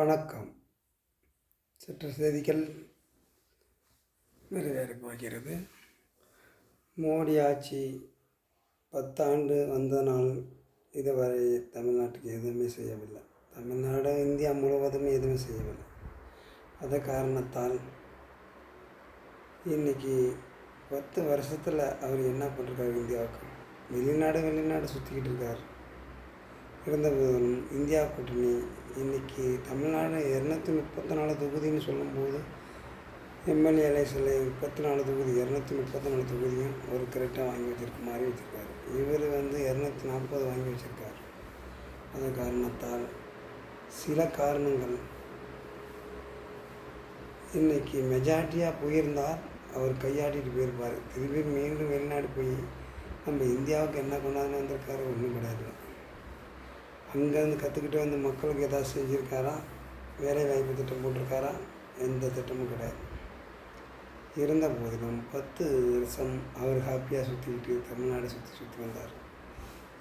வணக்கம். சற்று செய்திகள் நிறைவேற போகிறது மோடி ஆட்சி பத்தாண்டு வந்தனால் இதுவரை தமிழ்நாட்டுக்கு எதுவுமே செய்யவில்லை. தமிழ்நாடு இந்தியா முழுவதும் எதுவுமே செய்யவில்லை. அது காரணத்தால் இன்னைக்கு பத்து வருஷத்தில் அவர் என்ன பண்ணிருக்காரு இந்தியாவுக்கு? வெளிநாடு வெளிநாடு சுற்றிக்கிட்டு இருக்கார். இருந்தபோதும் இந்தியா கூட்டணி இன்னைக்கு தமிழ்நாடு இரநூத்தி முப்பத்தி நாலு தொகுதின்னு சொல்லும்போது எம்எல்ஏ எலெக்ஷனில் முப்பத்தி நாலு தொகுதி இரநூத்தி முப்பத்தி நாலு தொகுதியும் ஒரு கரெக்டாக வாங்கி வச்சிருக்க மாதிரி வச்சுருக்காரு. இவர் வந்து இரநூத்தி நாற்பது வாங்கி வச்சுருக்காரு. அந்த காரணத்தால் சில காரணங்கள் இன்னைக்கு மெஜாரிட்டியாக போயிருந்தால் அவர் கையாட்டிட்டு போயிருப்பார். திருப்பி மீண்டும் வெளிநாடு போய் நம்ம இந்தியாவுக்கு என்ன கொண்டாந்து வந்திருக்காரு ஒன்றும் கிடையாது. அங்கேருந்து கற்றுக்கிட்டு வந்து மக்களுக்கு ஏதாவது செஞ்சுருக்காரா? வேலை வாய்ப்பு திட்டம் போட்டிருக்காரா? எந்த திட்டமும் கிடையாது. இருந்த போதிலும் பத்து வருஷம் அவர் ஹாப்பியாக சுற்றிக்கிட்டு தமிழ்நாடு சுற்றி சுற்றி வந்தார்.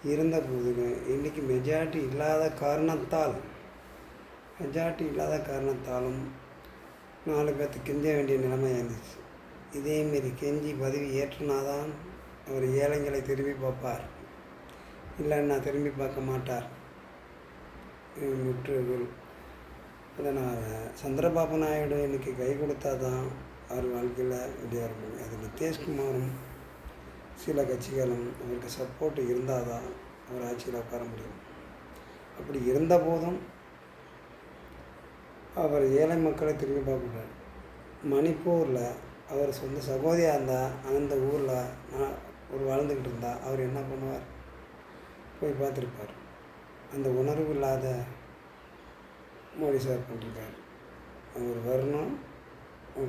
இருந்த போதிலும் இன்றைக்கி மெஜாரிட்டி இல்லாத காரணத்தால் மெஜாரிட்டி இல்லாத காரணத்தாலும் நாலு பேர்த்து கெஞ்ச வேண்டிய நிலைமை இருந்துச்சு இதேமாரி கெஞ்சி பதவி ஏற்றுனாதான் அவர் ஏழைங்களை திரும்பி பார்ப்பார். இல்லைன்னா திரும்பி பார்க்க மாட்டார். முற்றுகள் அதனால் சந்திரபாபு நாயுடு இன்னைக்கு கை கொடுத்தா தான் அவர் வாழ்க்கையில் வெளியே வர முடியும். அது நிதிஷ்குமாரும் சில கட்சிகளும் அவருக்கு சப்போர்ட் இருந்தால் தான் அவர் ஆட்சியில் உட்கார முடியும். அப்படி இருந்த போதும் அவர் ஏழை மக்களை திரும்பி பார்க்குறார் மணிப்பூரில் அவர் சொந்த சகோதரியாக இருந்தால் அந்த ஊரில் நான் ஒரு வாழ்ந்துக்கிட்டு இருந்தால் அவர் என்ன பண்ணுவார்? போய் பார்த்துருப்பார். அந்த உணர்வு இல்லாத மோடி சார் பண்ணிருக்கார் அவர் வரணும்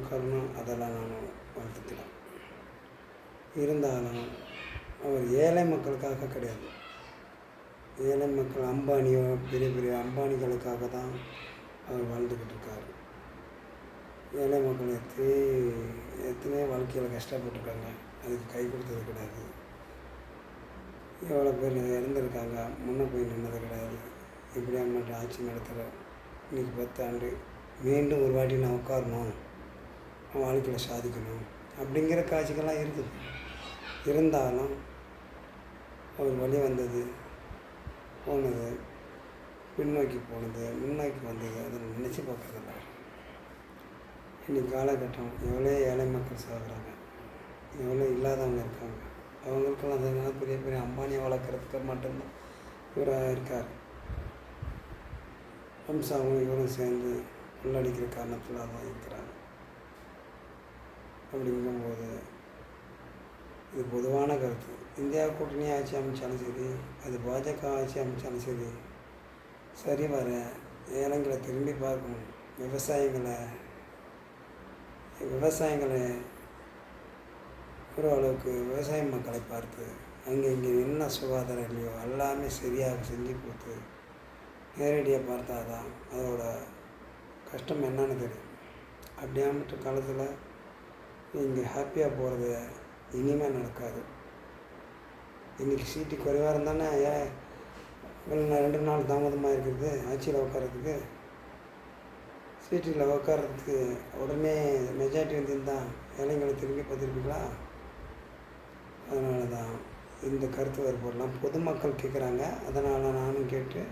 கருணம் அதெல்லாம் நானும் வாழ்த்துக்கலாம் இருந்தாலும் அவர் ஏழை மக்களுக்காக கிடையாது. ஏழை மக்கள் அம்பானியோ பெரிய பெரிய அம்பானிகளுக்காக தான் அவர் வாழ்ந்துக்கிட்டு இருக்கார். ஏழை மக்கள் எத்தனை எத்தனையோ வாழ்க்கையில் கஷ்டப்பட்டுருக்காங்க. அதுக்கு கை கொடுத்தது கிடையாது. எவ்வளோ பேர் இறந்துருக்காங்க. முன்னே போய் நின்னது கிடையாது. இப்படி மட்டும் ஆட்சி நடத்துகிற இன்றைக்கி பத்தாண்டு மீண்டும் ஒரு வாட்டி நான் உட்காரணும் நான் வாழ்க்கையில் சாதிக்கணும் அப்படிங்கிற காட்சிகள்லாம் இருக்குது. இருந்தாலும் அவர் வழி வந்தது போனது பின்னோக்கி போனது முன்னோக்கி வந்தது அதை நினச்சி பார்க்குறதில்ல. இன்றைக்கி காலகட்டம் எவ்வளோ ஏழை மக்கள் சாகுறாங்க எவ்வளோ இல்லாதவங்க இருக்காங்க அவங்களுக்கெல்லாம் அதனால பெரிய பெரிய அம்பானியை வளர்க்குறதுக்கு மட்டும்தான் இவராக இருக்கார். வம்சாவும் இவரும் சேர்ந்து உள்ளடிக்கிற காரணத்தில் தான் இருக்கிறாங்க. அப்படிங்கும்போது இது பொதுவான கருத்து. இந்தியா கூட்டணி ஆட்சி அமைச்சாலும் சரி அது பாஜக ஆட்சி அமைச்சாலும் சரி சரி வர ஏலங்களை திரும்பி பார்க்கும் விவசாயிகளை விவசாயிகளை ஓரளவுக்கு விவசாய மக்களை பார்த்து அங்கே இங்கே என்ன சுகாதாரம் இல்லையோ எல்லாமே சரியாக செஞ்சு கொடுத்து நேரடியாக பார்த்தா தான் அதோட கஷ்டம் என்னன்னு தெரியும். அப்படியாமட்ட காலத்தில் நீங்கள் ஹாப்பியாக போகிறது இனிமேல் நடக்காது. இன்றைக்கி சீட்டு குறைவாக இருந்தானே ஏன்? இவ்வளோ ரெண்டு நாள் தாமதமாக இருக்கிறது ஆட்சியில் உட்காரத்துக்கு சீட்டில் உட்காரத்துக்கு உடனே மெஜாரிட்டி வந்திருந்தான் ஏழைங்களை திரும்பி பார்த்துருப்பீங்களா? அதனால தான் இந்த கருத்து வேறுபாடெலாம் பொதுமக்கள் கேட்குறாங்க அதனால் நானும் கேட்டு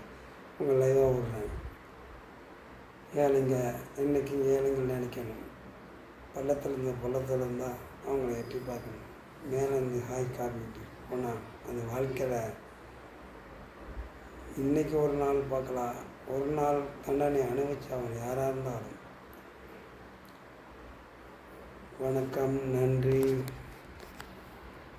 உங்கள் லைவாக விடுறேன் ஏழைங்க இன்றைக்கி ஏழைங்கள் நினைக்கணும். பள்ளத்தில் இருந்த பள்ளத்தில் இருந்தால் அவங்கள எட்டி பார்க்கணும். மேலே இருந்து ஹாய் காப்பிட்டு போனால் அந்த வாழ்க்கையில் இன்றைக்கி ஒரு நாள் பார்க்கலாம். ஒரு நாள் தண்டனை அனுபவிச்சு அவங்க யாராக இருந்தாலும் வணக்கம் நன்றி.